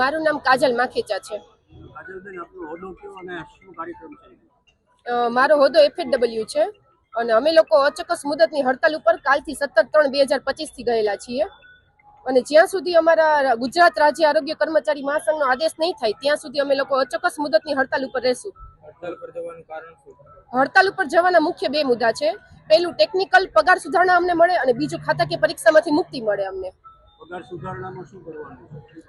મારું નામ કાજલ માખેચા છે. કાજલબેન હોદ્દો કયો અને છે? મારો હોદ્દો એફએડબલ્યુ છે અને અમે લોકો અચોક્કસ મુદતની હડતાલ ઉપર કાલથી સત્તર ત્રણ બે હજાર પચીસથી ગયેલા છીએ. અને જ્યાં સુધી અમારા ગુજરાત રાજ્ય આરોગ્ય કર્મચારી મહાસંઘનો આદેશ નહીં થાય ત્યાં સુધી અમે લોકો અચોક્કસ મુદતની હડતાલ ઉપર રહેશું. હડતાલ પર જવાનું કારણ શું? હડતાલ ઉપર જવાના મુખ્ય બે મુદ્દા છે. પહેલું ટેકનિકલ પગાર સુધારણા અમને મળે અને બીજું ખાતાકીય પરીક્ષામાંથી મુક્તિ મળે અમને.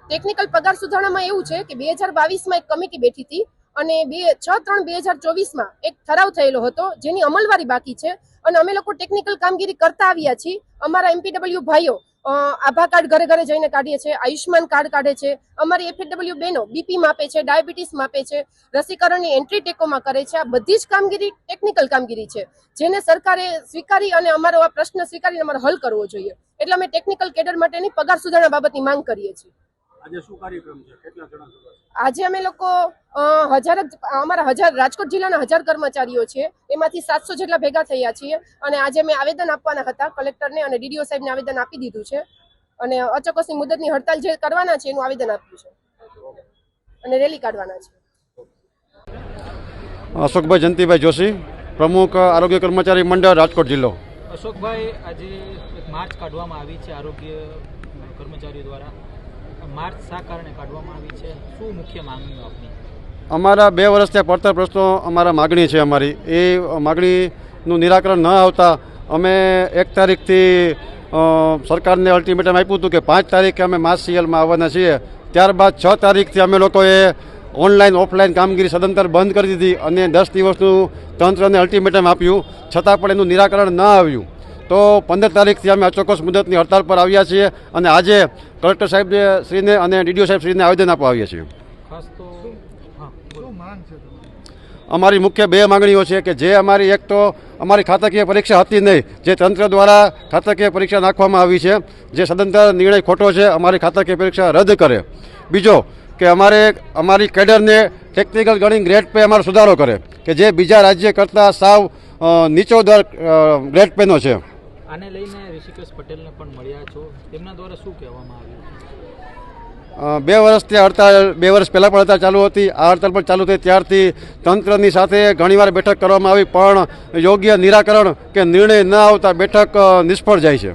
ટેકનિકલ પગાર સુધારણામાં એવું છે કે બે હજાર બાવીસમાં એક કમિટી બેઠી હતી અને બે છ ત્રણ બે હજાર ચોવીસમાં એક ઠરાવ થયેલો હતો, જેની અમલવારી બાકી છે. અને અમે લોકો ટેકનિકલ કામગીરી કરતા આવ્યા છીએ. અમારા એમપીડબલ્યુ ભાઈઓ આભા કાર્ડ ઘરે ઘરે જઈને કાઢીએ છીએ આયુષ્માન કાર્ડ કાઢે છે, અમારી એફએડબલ્યુ બહેનો બીપી માપે છે, ડાયાબિટીસ માપે છે, રસીકરણની એન્ટ્રી ટેકોમાં કરે છે, આ બધી જ કામગીરી ટેકનિકલ કામગીરી છે, જેને સરકારે સ્વીકારી અને અમારો આ પ્રશ્ન સ્વીકારીને અમારે હલ કરવો જોઈએ. એટલે અમે ટેકનિકલ કેડર માટેની પગાર સુધારણા બાબતની માંગ કરીએ છીએ. આજે શું કાર્યક્રમ છે? કેટલા જણા જવાના આજે અમે લોકો હજાર જ અમારા હજાર રાજકોટ જિલ્લાના હજાર કર્મચારીઓ છે. એમાંથી સાતસો જેટલા ભેગા થયા છીએ અને આજે અમે આવેદન આપવાના હતા કલેક્ટરને અને ડીડીઓ સાહેબને આવેદન આપી દીધું છે. અને અચોક્કસની મુદતની હડતાલ જે કરવાના છે એનું આવેદન આપ્યું છે. અને રેલી કાઢવાના છે. અશોકભાઈ જયંતિભાઈ જોશી પ્રમુખ આરોગ્ય કર્મચારી મંડળ રાજકોટ જિલ્લો. અશોકભાઈ આજે એક માર્ચ કાઢવામાં આવી છે આરોગ્ય કર્મચારીઓ દ્વારા. માર્ચ શા કારણે કાઢવામાં આવી છે? શું મુખ્ય માંગણીઓ આપની? અમારા બે વર્ષથી પડતર પ્રશ્નો અમારા માગણી છે અમારી. એ માગણીનું નિરાકરણ ન આવતા અમે એક તારીખથી સરકારને અલ્ટિમેટમ આપ્યું હતું કે પાંચ તારીખે અમે માસ સીએલમાં આવવાના છીએ. ત્યારબાદ છ તારીખથી અમે લોકોએ ઓનલાઈન, ઓફલાઈન કામગીરી સદંતર બંધ કરી દીધી અને દસ દિવસનું તંત્રને અલ્ટિમેટમ આપ્યું. છતાં પણ એનું નિરાકરણ ન આવ્યું. તો પંદર તારીખથી અમે અચોક્કસ મુદતની હડતાલ પર આવ્યા છીએ અને આજે કલેક્ટર સાહેબ શ્રીને અને ડીડીઓ સાહેબ શ્રીને આવેદન આપવા આવ્યા છીએ. અમારી મુખ્ય બે માંગણીઓ છે કે જે અમારી એક તો અમારી ખાતાકીય પરીક્ષા હતી નહીં જે તંત્ર દ્વારા ખાતાકીય પરીક્ષા નાખવામાં આવી છે જે સદંતર નિર્ણય ખોટો છે અમારી ખાતાકીય પરીક્ષા રદ કરે. બીજો કે અમારે અમારી કેડરને ટેકનિકલ ગણી ગ્રેડ પે અમારો સુધારો કરે કે જે બીજા રાજ્ય કરતાં સાવ નીચો દર ગ્રેડ પેનો છે. આને લઈને ઋષિકેશ પટેલને પણ મળ્યા છો. તેમના દ્વારા શું કહેવામાં આવ્યું બે વર્ષથી હડતાળ, બે વર્ષ પહેલાં પણ હડતાળ ચાલુ હતી. આ હડતાળ પણ ચાલુ થઈ ત્યારથી તંત્રની સાથે ઘણીવાર બેઠક કરવામાં આવી, પણ યોગ્ય નિરાકરણ કે નિર્ણય ન આવતા બેઠક નિષ્ફળ જાય છે.